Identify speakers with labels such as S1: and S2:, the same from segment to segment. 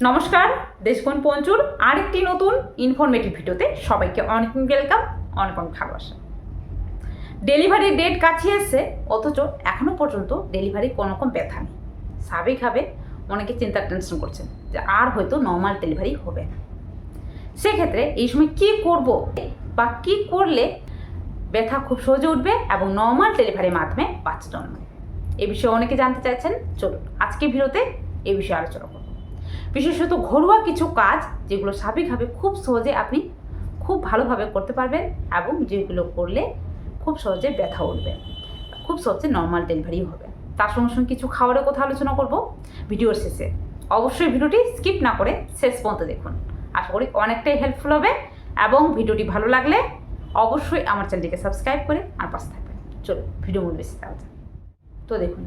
S1: নমস্কার দেশগুণ পঞ্চুর আরেকটি নতুন ইনফরমেটিভ ভিডিওতে সবাইকে অনেক ওয়েলকাম অনেক অনেক ভালোবাসা। ডেলিভারি ডেট কাছে এসছে, অথচ এখনও পর্যন্ত ডেলিভারি কোনো রকম ব্যথা নেই। স্বাভাবিকভাবে অনেকে চিন্তা টেনশন করছেন যে আর হয়তো নর্মাল ডেলিভারি হবে না। সেক্ষেত্রে এই সময় কি করব বা কি করলে ব্যথা খুব সহজে উঠবে এবং নর্মাল ডেলিভারির মাধ্যমে বাচ্চা জন্মাবে? এ বিষয়ে অনেকে জানতে চাইছেন, চলুন আজকে ভিডিওতে এ বিষয়ে আলোচনা করব। বিশেষত ঘরোয়া কিছু কাজ যেগুলো স্বাভাবিকভাবে খুব সহজে আপনি খুব ভালোভাবে করতে পারবেন এবং যেগুলো করলে খুব সহজে ব্যথা উঠবে, খুব সহজে নর্মাল ডেলিভারি হবে। তার সঙ্গে সঙ্গে কিছু খাবারের কথা আলোচনা করব ভিডিওর শেষে। অবশ্যই ভিডিওটি স্কিপ না করে শেষ পর্যন্ত দেখুন। আশা করি অনেকটাই হেল্পফুল হবে এবং ভিডিওটি ভালো লাগলে অবশ্যই আমার চ্যানেলটিকে সাবস্ক্রাইব করে আর পাশে থাকবেন। চলো ভিডিও মূল বেশি। তো দেখুন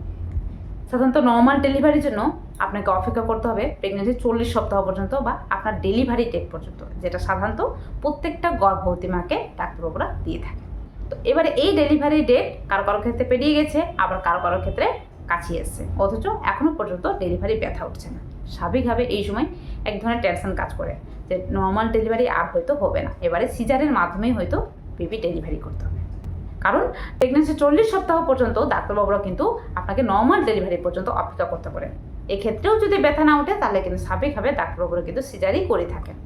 S1: সাধারণত নর্মাল ডেলিভারির জন্য আপনাকে অপেক্ষা করতে হবে প্রেগনেন্সি চল্লিশ সপ্তাহ পর্যন্ত বা আপনার ডেলিভারি ডেট পর্যন্ত, যেটা সাধারণত প্রত্যেকটা গর্ভবতী মাকে ডাক্তারবাবুরা দিয়ে থাকে। তো এবারে এই ডেলিভারি ডেট কারও কারও ক্ষেত্রে পেরিয়ে গেছে, আবার কারও কারও ক্ষেত্রে কাছিয়ে এসছে। অথচ এখনও পর্যন্ত ডেলিভারি ব্যথা উঠছে না। স্বাভাবিকভাবে এই সময় এক ধরনের টেনশন কাজ করে যে নর্মাল ডেলিভারি আর হয়তো হবে না। এবারে সিজারের মাধ্যমেই হয়তো বেবি ডেলিভারি করতে হবে। কারণ প্রেগনেন্সি চল্লিশ সপ্তাহ পর্যন্ত ডাক্তারবাবুরা কিন্তু আপনাকে নর্মাল ডেলিভারি পর্যন্ত অপেক্ষা করতে পারেন। এক্ষেত্রেও যদি ব্যথা না ওঠে, তাহলে কিন্তু স্বাভাবিকভাবে ডাক্তারবাবুরা কিন্তু সিজারই করে থাকেন।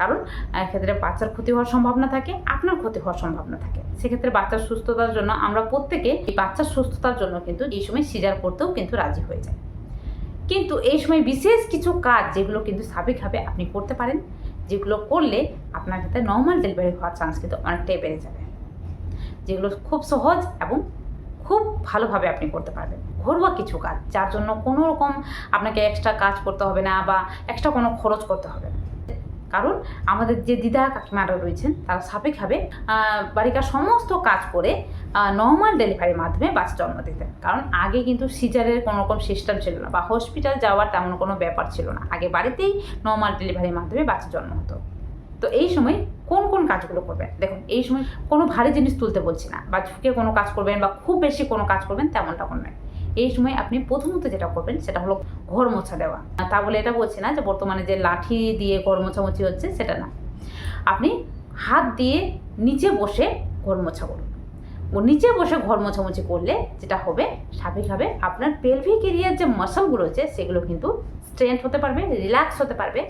S1: কারণ এক্ষেত্রে বাচ্চার ক্ষতি হওয়ার সম্ভাবনা থাকে, আপনার ক্ষতি হওয়ার সম্ভাবনা থাকে। সেক্ষেত্রে বাচ্চার সুস্থতার জন্য আমরা প্রত্যেকে এই বাচ্চার সুস্থতার জন্য কিন্তু এই সময় সিজার করতেও কিন্তু রাজি হয়ে যায় কিন্তু এই সময় বিশেষ কিছু কাজ যেগুলো কিন্তু স্বাভাবিকভাবে আপনি করতে পারেন, যেগুলো করলে আপনার ক্ষেত্রে নর্মাল ডেলিভারি হওয়ার চান্স কিন্তু অনেকটাই বেড়ে যাবে। যেগুলো খুব সহজ এবং খুব ভালোভাবে আপনি করতে পারবেন। ঘরোয়া কিছু কাজ, যার জন্য কোনো রকম আপনাকে এক্সট্রা কাজ করতে হবে না বা এক্সট্রা কোনো খরচ করতে হবে না। কারণ আমাদের যে দিদা কাকিমারা রয়েছেন, তারা সাপেক্ষভাবে বাড়িকার সমস্ত কাজ করে নর্মাল ডেলিভারির মাধ্যমে বাচ্চা জন্ম দিতেন। কারণ আগে কিন্তু সিজারের কোনো রকম সিস্টেম ছিল না বা হসপিটাল যাওয়ার তেমন কোনো ব্যাপার ছিল না। আগে বাড়িতেই নর্মাল ডেলিভারির মাধ্যমে বাচ্চা জন্ম হতো। তো এই সময় কোন কোন কাজগুলো করবেন? দেখুন, এই সময় কোনো ভারী জিনিস তুলতে বলছি না, বা ঝুঁকে কোনো কাজ করবেন, বা খুব বেশি কোনো কাজ করবেন তেমনটা নয়। এই সময় আপনি প্রথমত যেটা করবেন সেটা হলো ঘর মোছা দেওয়া। তা বলে এটা বলছি না যে বর্তমানে যে লাঠি দিয়ে ঘর মোছামুছি হচ্ছে সেটা না। আপনি হাত দিয়ে নিচে বসে ঘর মোছা করুন। নিচে বসে ঘর মোছামুছি করলে যেটা হবে, স্বাভাবিকভাবে আপনার পেলভিক এরিয়ার যে মাসলগুলো আছে সেগুলো কিন্তু স্ট্রেন্থ হতে পারবে রিল্যাক্স হতে পারবে,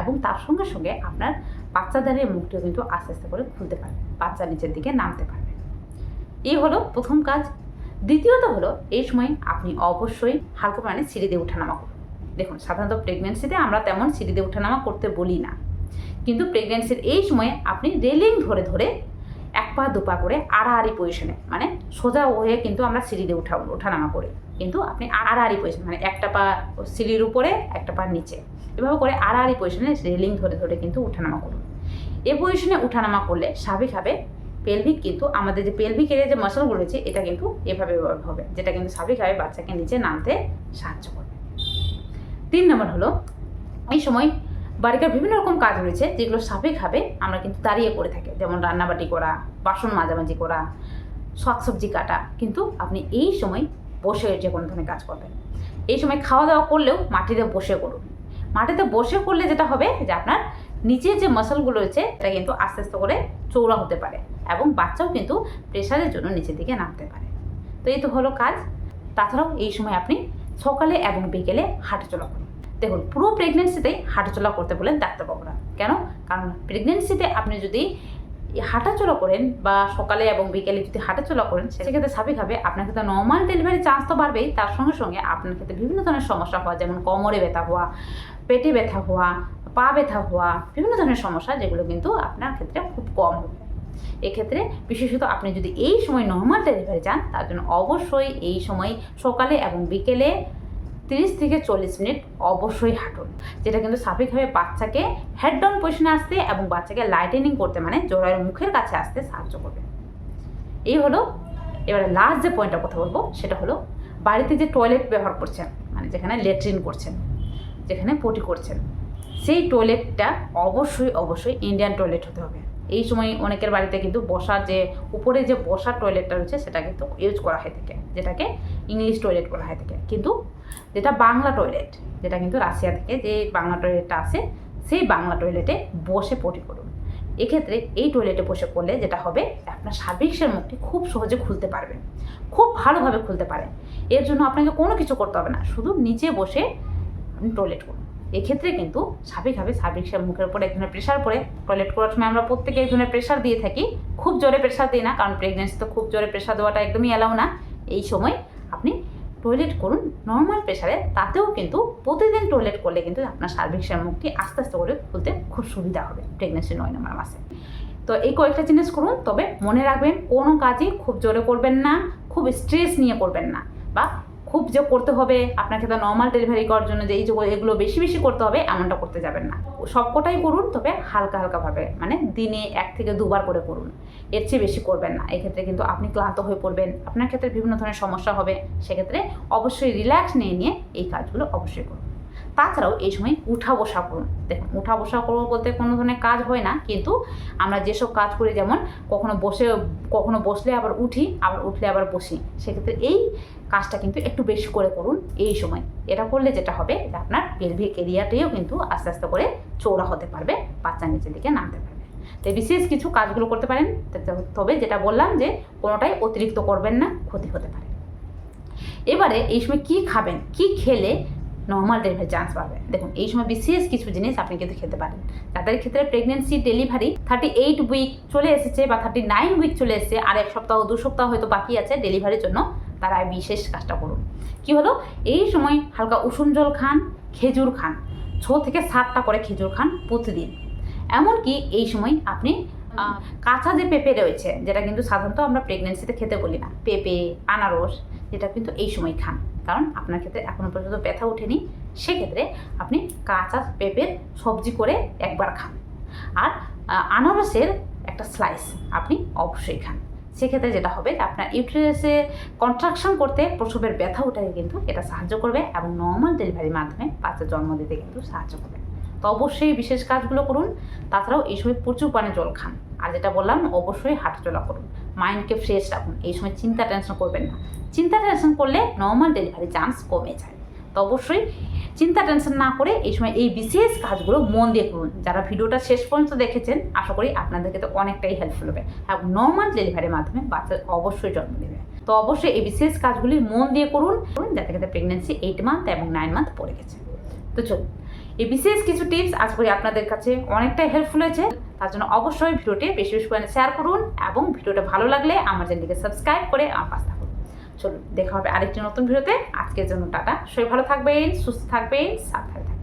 S1: এবং তার সঙ্গে সঙ্গে আপনার বাচ্চাদারের মুখটিও কিন্তু আস্তে আস্তে করে খুলতে পারবে, বাচ্চা নিচের দিকে নামতে পারবে। এই হলো প্রথম কাজ। দ্বিতীয়ত হলো, এই সময় আপনি অবশ্যই হালকা পানি সিঁড়ি দিয়ে ওঠানামা করুন। দেখুন, সাধারণত প্রেগনেন্সিতে আমরা তেমন সিঁড়ি দিয়ে ওঠানামা করতে বলি না। কিন্তু প্রেগনেন্সির এই সময়ে আপনি রেলিং ধরে ধরে এক পা, দু পা করে আড়াআড়ি পজিশনে মানে সোজা হয়ে কিন্তু আমরা সিঁড়ি দিয়ে উঠা ওঠানামা করি। কিন্তু আপনি আড়াআড়ি পজিশন মানে একটা পা সিঁড়ির উপরে, একটা পা নিচে। এভাবে করে আড়াআড়ি পজিশনে রেলিং ধরে ধরে কিন্তু উঠানামা করুন। এ পজিশনে উঠানামা করলে স্বাভাবিকভাবে পেলভিক কিন্তু আমাদের যে পেলভিক এরিয়া যে মাসলগুলো রয়েছে, এটা কিন্তু এভাবে হবে, যেটা কিন্তু স্বাভাবিকভাবে বাচ্চাকে নিচে নামতে সাহায্য করবে। তিন নম্বর হলো, এই সময় বাড়িকার বিভিন্ন রকম কাজ রয়েছে, যেগুলো স্বাভাবিকভাবে আমরা কিন্তু দাঁড়িয়ে করে থাকি। যেমন রান্নাবাটি করা, বাসন মাজামাজি করা, শাক সবজি কাটা, কিন্তু আপনি এই সময় বসে যে কোনো ধরনের কাজ করবেন। এই সময় খাওয়া দাওয়া করলেও মাটিতে বসে করুন। মাটিতে বসে করলে যেটা হবে যে আপনার নিচে যে মাসলগুলো রয়েছে এটা কিন্তু আস্তে আস্তে করে চৌড়া হতে পারে এবং বাচ্চাও কিন্তু প্রেশারের জন্য নিচের দিকে নামতে পারে। তো এই তো হলো কাজ। তাছাড়াও এই সময় আপনি সকালে এবং বিকেলে হাঁটাচলা করুন। দেখুন, পুরো প্রেগনেন্সিতেই হাঁটাচলা করতে বলেন ডাক্তারবাবুরা। কেন? কারণ প্রেগনেন্সিতে আপনি যদি হাঁটাচলা করেন বা সকালে এবং বিকেলে যদি হাঁটাচলা করেন, সেক্ষেত্রে স্বাভাবিকভাবে আপনার ক্ষেত্রে নর্মাল ডেলিভারি চান্স তো বাড়বেই। তার সঙ্গে সঙ্গে আপনার ক্ষেত্রে বিভিন্ন ধরনের সমস্যা হওয়া, যেমন কোমরে ব্যথা হওয়া পেটে ব্যথা হওয়া, পা ব্যথা হওয়া, বিভিন্ন ধরনের সমস্যা যেগুলো কিন্তু আপনার ক্ষেত্রে খুব কম হবে। এক্ষেত্রে বিশেষত আপনি যদি এই সময় নর্মাল ডেলিভারি চান, তার জন্য অবশ্যই এই সময় সকালে এবং বিকেলে তিরিশ থেকে চল্লিশ মিনিট অবশ্যই হাঁটুন। যেটা কিন্তু স্বাভাবিকভাবে বাচ্চাকে হেড ডাউন পজিশনে আসতে এবং বাচ্চাকে লাইটেনিং করতে মানে জোড়ায়ের মুখের কাছে আসতে সাহায্য করবে। এই হলো এবারে লাস্ট যে পয়েন্টটা কথা বলব, সেটা হলো বাড়িতে যে টয়লেট ব্যবহার করছেন মানে যেখানে লেট্রিন করছেন যেখানে পটি করছেন। সেই টয়লেটটা অবশ্যই অবশ্যই ইন্ডিয়ান টয়লেট হতে হবে। এই সময় অনেকের বাড়িতে কিন্তু বসার যে, উপরে যে বসার টয়লেটটা রয়েছে, সেটা কিন্তু ইউজ করা হয়ে থাকে। যেটাকে ইংলিশ টয়লেট করা হয়ে থাকে। কিন্তু যেটা বাংলা টয়লেট যেটা কিন্তু রাশিয়া থেকে যে বাংলা টয়লেটটা আছে, সেই বাংলা টয়লেটে বসে পটি করুন। এক্ষেত্রে এই টয়লেটে বসে করলে যেটা হবে, আপনার সার্ভিক্সের মুখটি খুব সহজে খুলতে পারবেন। খুব ভালোভাবে খুলতে পারেন। এর জন্য আপনাকে কোনো কিছু করতে হবে না। শুধু নিচে বসে টয়লেট করুন এক্ষেত্রে কিন্তু স্বাভাবিকভাবে সার্ভিক্সের মুখের উপরে এক ধরনের প্রেশার পড়ে। টয়লেট করার সময় আমরা প্রত্যেকে এক ধরনের প্রেশার দিয়ে থাকি। খুব জোরে প্রেশার দিই না, কারণ প্রেগনেন্সি তো খুব জোরে প্রেশার দেওয়াটা একদমই এলাও না। এই সময় আপনি টয়লেট করুন নর্মাল প্রেশারে তাতেও কিন্তু প্রতিদিন টয়লেট করলে কিন্তু আপনার সার্ভিক্সের মুখটি আস্তে আস্তে করে খুলতে খুব সুবিধা হবে প্রেগনেন্সি নয় নম্বর মাসে। তো এই কয়েকটা জিনিস করুন, তবে মনে রাখবেন কোনো কাজই খুব জোরে করবেন না, খুব স্ট্রেস নিয়ে করবেন না বা খুব যে করতে হবে, আপনাকে তো নর্মাল ডেলিভারি করার জন্য যে এই যে এগুলো বেশি বেশি করতে হবে, এমনটা করতে যাবেন না। সবকটাই করুন, তবে হালকা হালকাভাবে মানে দিনে এক থেকে দুবার করে করুন। এর চেয়ে বেশি করবেন না। এক্ষেত্রে কিন্তু আপনি ক্লান্ত হয়ে পড়বেন। আপনার ক্ষেত্রে বিভিন্ন ধরনের সমস্যা হবে। সেক্ষেত্রে অবশ্যই রিল্যাক্স নিয়ে নিয়ে এই কাজগুলো অবশ্যই করুন। তাছাড়াও এই সময় উঠা বসা করুন। দেখুন, উঠা বসা করব বলতে কোনো ধরনের কাজ হয় না। কিন্তু আমরা যেসব কাজ করি, যেমন কখনো বসে, কখনো বসলে আবার উঠি, আবার উঠলে আবার বসি। সেক্ষেত্রে এই কাজটা কিন্তু একটু বেশি করে করুন এই সময়। এটা করলে যেটা হবে যে আপনার পেলভিক এরিয়াটাও কিন্তু আস্তে আস্তে করে চৌড়া হতে পারবে, বাচ্চা নিচের দিকে নামতে পারবে। তো বিশেষ কিছু কাজগুলো করতে পারেন তবে যেটা বললাম যে কোনোটাই অতিরিক্ত করবেন না, ক্ষতি হতে পারে। এবারে এই সময় কি খাবেন, কি খেলে নর্মাল ডেলিভারি চান্স পাবে দেখুন, এই সময় বিশেষ কিছু জিনিস আপনি কিন্তু খেতে পারেন। যাদের ক্ষেত্রে pregnancy delivery thirty eight week চলে এসেছে বা থার্টি নাইন উইক চলে এসেছে, আর এক সপ্তাহ, দু সপ্তাহ হয়তো বাকি আছে ডেলিভারির জন্য। তারা এই বিশেষ কাজটা করুন। কি হলো? এই সময় হালকা উষুম জল খান, খেজুর খান। ছ থেকে সাতটা করে খেজুর খান প্রতিদিন। এমনকি এই সময় আপনি কাঁচা যে পেঁপে রয়েছে, যেটা কিন্তু সাধারণত আমরা প্রেগনেন্সিতে খেতে বলি না, পেঁপে, আনারস, যেটা কিন্তু এই সময় খান। কারণ আপনার ক্ষেত্রে এখনও পর্যন্ত ব্যথা ওঠেনি, সেক্ষেত্রে আপনি কাঁচা পেঁপের সবজি করে একবার খান। আর আনারসের একটা স্লাইস আপনি অবশ্যই খান। সেক্ষেত্রে যেটা হবে আপনার ইউটেরাসে কন্ট্রাকশন করতে প্রসবের ব্যথা ওঠাকে কিন্তু এটা সাহায্য করবে এবং নর্মাল ডেলিভারির মাধ্যমে বাচ্চা জন্ম দিতে কিন্তু সাহায্য করবে। তো অবশ্যই বিশেষ কাজগুলো করুন, তাছাড়াও এই সময় প্রচুর পানি জল খান। আর যেটা বললাম, অবশ্যই হাঁটাচলা করুন। মাইন্ডকে ফ্রেশ রাখুন। এই সময় চিন্তা টেনশন করবেন না। চিন্তা টেনশন করলে নর্মাল ডেলিভারি চান্স কমে যায়। তো অবশ্যই চিন্তা টেনশন না করে এই সময় এই বিশেষ কাজগুলো মন দিয়ে করুন। যারা ভিডিওটা শেষ পর্যন্ত দেখেছেন, আশা করি আপনাদেরকে তো অনেকটাই হেল্পফুল হবে। এবং নর্মাল ডেলিভারির মাধ্যমে বাচ্চা অবশ্যই জন্ম দেবে। তো অবশ্যই এই বিশেষ কাজগুলি মন দিয়ে করুন যাতে ক্ষেত্রে প্রেগনেন্সি এইট মান্থ এবং নাইন মান্থ পড়ে গেছে। তো চলুন, এই বিশেষ কিছু টিপস আজ করি আপনাদের কাছে অনেকটাই হেল্পফুল হয়েছে। তার জন্য অবশ্যই ভিডিওটি বেশি বেশি করে শেয়ার করুন এবং ভিডিওটা ভালো লাগলে আমার চ্যানেলটিকে সাবস্ক্রাইব করে আমার পাশে চলুন দেখা হবে আরেকটি নতুন ভিডিওতে। আজকের জন্য টাটা। সবাই ভালো থাকবেন, সুস্থ থাকবেন, সাবধানে থাকবেন।